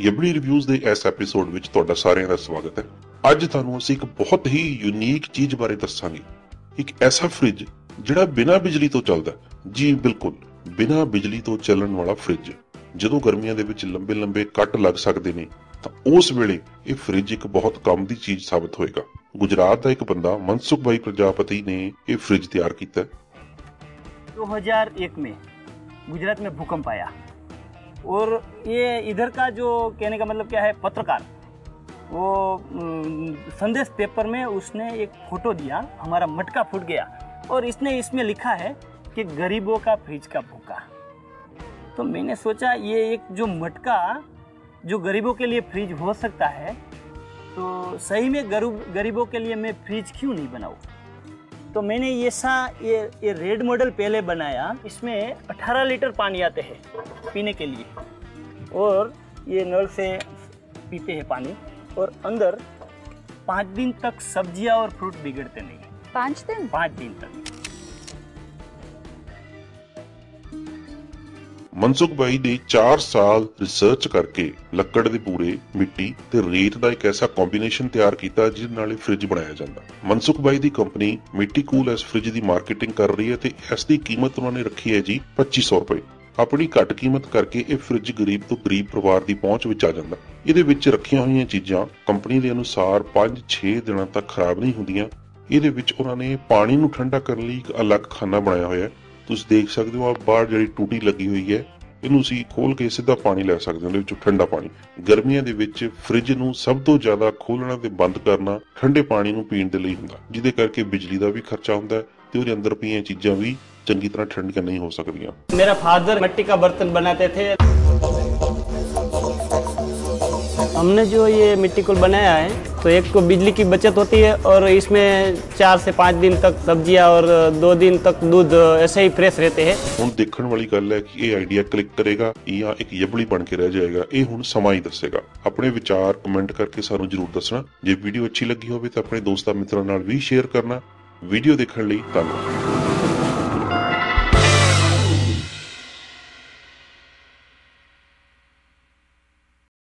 ਯਬੜੀ reviews ਦੇ ਇਸ episode ਵਿੱਚ ਤੁਹਾਡਾ ਸਾਰਿਆਂ ਦਾ ਸਵਾਗਤ ਹੈ ਅੱਜ ਤੁਹਾਨੂੰ ਅਸੀਂ ਇੱਕ ਬਹੁਤ ਹੀ ਯੂਨੀਕ ਚੀਜ਼ ਬਾਰੇ ਦੱਸਾਂਗੇ ਇੱਕ ਐਸਾ ਫ੍ਰਿਜ ਜਿਹੜਾ ਬਿਨਾਂ ਬਿਜਲੀ ਤੋਂ ਚੱਲਦਾ ਹੈ। ਜੀ ਬਿਲਕੁਲ ਬਿਨਾਂ ਬਿਜਲੀ ਤੋਂ ਚੱਲਣ ਵਾਲਾ ਫ੍ਰਿਜ ਜਦੋਂ ਗਰਮੀਆਂ ਦੇ ਵਿੱਚ ਲੰਬੇ ਲੰਬੇ ਕੱਟ ਲੱਗ ਸਕਦੇ ਨੇ ਤਾਂ ਉਸ ਵੇਲੇ ਇਹ ਫ੍ਰਿਜ ਇੱਕ ਬਹੁਤ ਕੰਮ ਦੀ ਚੀਜ਼ ਸਾਬਤ ਹੋਏਗਾ ਗੁਜਰਾਤ ਦਾ ਇੱਕ ਬੰਦਾ ਮਨਸੁਖ ਭਾਈ ਪ੍ਰਜਾਪਤੀ ਨੇ ਇਹ ਫ੍ਰਿਜ ਤਿਆਰ ਕੀਤਾ ਹੈ 2001 में गुजरात में भूकंप आया और ये इधर का जो कहने का मतलब क्या है, पत्रकार, वो संदेश पेपर में उसने एक फ़ोटो दिया, हमारा मटका फूट गया और इसने इसमें लिखा है कि गरीबों का फ्रिज का भूखा। तो मैंने सोचा ये एक जो मटका, जो गरीबों के लिए फ्रिज हो सकता है तो सही में गरीब गरीबों के लिए मैं फ्रिज क्यों नहीं बनाऊँ? तो मैंने ये सा ये ये रेड मॉडल पहले बनाया। इसमें 18 लीटर पानी आते हैं पीने के लिए। और ये नल से पीते हैं पानी। और अंदर पाँच दिन तक सब्ज़ियाँ और फ्रूट बिगड़ते नहीं। पाँच दिन? पाँच दिन तक। ਮਨਸੁਖ ਭਾਈ ਨੇ 4 ਸਾਲ ਰਿਸਰਚ ਕਰਕੇ ਲੱਕੜ ਦੇ ਪੂਰੇ ਮਿੱਟੀ ਤੇ ਰੇਤ ਦਾ ਇੱਕ ਐਸਾ ਕੰਬੀਨੇਸ਼ਨ ਤਿਆਰ ਕੀਤਾ ਜਿਸ ਨਾਲ ਇਹ ਫ੍ਰਿਜ ਬਣਾਇਆ ਜਾਂਦਾ। ਮਨਸੁਖ ਭਾਈ ਦੀ ਕੰਪਨੀ ਮਿੱਟੀ ਕੂਲ ਇਸ ਫ੍ਰਿਜ ਦੀ ਮਾਰਕੀਟਿੰਗ ਕਰ ਰਹੀ ਹੈ ਤੇ ਇਸ ਦੀ ਕੀਮਤ ਉਹਨਾਂ ਨੇ ਰੱਖੀ ਹੈ ਜੀ 2500 ਰੁਪਏ। ਆਪਣੀ ਘੱਟ ਕੀਮਤ ਕਰਕੇ ਇਹ ਫ੍ਰਿਜ ਗਰੀਬ ਤੋਂ ਗਰੀਬ ਪਰਿਵਾਰ ਦੀ ਪਹੁੰਚ ਵਿੱਚ ਆ ਜਾਂਦਾ। ਇਹਦੇ ਵਿੱਚ ਰੱਖੀਆਂ ਹੋਈਆਂ ਚੀਜ਼ਾਂ ਕੰਪਨੀ ਦੇ ਅਨੁਸਾਰ 5-6 ਦਿਨਾਂ ਤੱਕ ਖਰਾਬ ਨਹੀਂ ਹੁੰਦੀਆਂ। ਇਹਦੇ ਵਿੱਚ ਉਹਨਾਂ ਨੇ ਪਾਣੀ ਨੂੰ ਠੰਡਾ ਕਰਨ ਲਈ ਇੱਕ ਅਲੱਗ ਖਾਨਾ ਬਣਾਇਆ ਹੋਇਆ ਹੈ। ਤੁਸੀਂ ਦੇਖ ਸਕਦੇ ਹੋ ਆ ਬਾਹਰ ਜਿਹੜੀ ਟੂਟੀ ਲੱਗੀ ਹੋਈ ਹੈ ਇਹਨੂੰ ਤੁਸੀਂ ਖੋਲ ਕੇ ਸਿੱਧਾ ਪਾਣੀ ਲੈ ਸਕਦੇ ਹੋ ਉਹਦੇ ਵਿੱਚੋਂ ਠੰਡਾ ਪਾਣੀ ਗਰਮੀਆਂ ਦੇ ਵਿੱਚ ਫ੍ਰਿਜ ਨੂੰ ਸਭ ਤੋਂ ਜ਼ਿਆਦਾ ਖੋਲਣਾ ਤੇ ਬੰਦ ਕਰਨਾ ਠੰਡੇ ਪਾਣੀ ਨੂੰ ਪੀਣ ਦੇ ਲਈ ਹੁੰਦਾ ਜਿਹਦੇ ਕਰਕੇ ਬਿਜਲੀ ਦਾ ਵੀ ਖਰਚਾ ਹੁੰਦਾ ਹੈ ਤੇ ਉਹਦੇ ਅੰਦਰ ਪਈਆਂ ਚੀਜ਼ਾਂ ਵੀ ਚੰਗੀ ਤਰ੍ਹਾਂ ਠੰਡੀਆਂ ਨਹੀਂ ਹੋ ਸਕਦੀਆਂ मेरा फादर मिट्टी का बर्तन बनाते थे हमने जो ये मिट्टी कुल बनाया है तो एक तो बिजली की बचत होती है और इसमें चार से पाँच दिन तक सब्जियां और दो दिन तक दूध ऐसे ही फ्रेश रहते हैं ਹੁਣ ਦੇਖਣ ਵਾਲੀ ਗੱਲ ਹੈ ਕਿ ਇਹ ਆਈਡੀਆ ਕਲਿੱਕ ਕਰੇਗਾ ਜਾਂ ਇੱਕ ਯਬਲੀ ਬਣ ਕੇ ਰਹਿ ਜਾਏਗਾ ਇਹ ਹੁਣ ਸਮਾਂ ਹੀ ਦੱਸੇਗਾ ਆਪਣੇ ਵਿਚਾਰ ਕਮੈਂਟ ਕਰਕੇ ਸਾਨੂੰ ਜਰੂਰ ਦੱਸਣਾ ਜੇ ਵੀਡੀਓ ਅੱਛੀ ਲੱਗੀ ਹੋਵੇ ਤਾਂ ਆਪਣੇ ਦੋਸਤਾਂ ਮਿੱਤਰਾਂ ਨਾਲ ਵੀ ਸ਼ੇਅਰ ਕਰਨਾ ਵੀਡੀਓ ਦੇਖਣ ਲਈ ਧੰਨਵਾਦ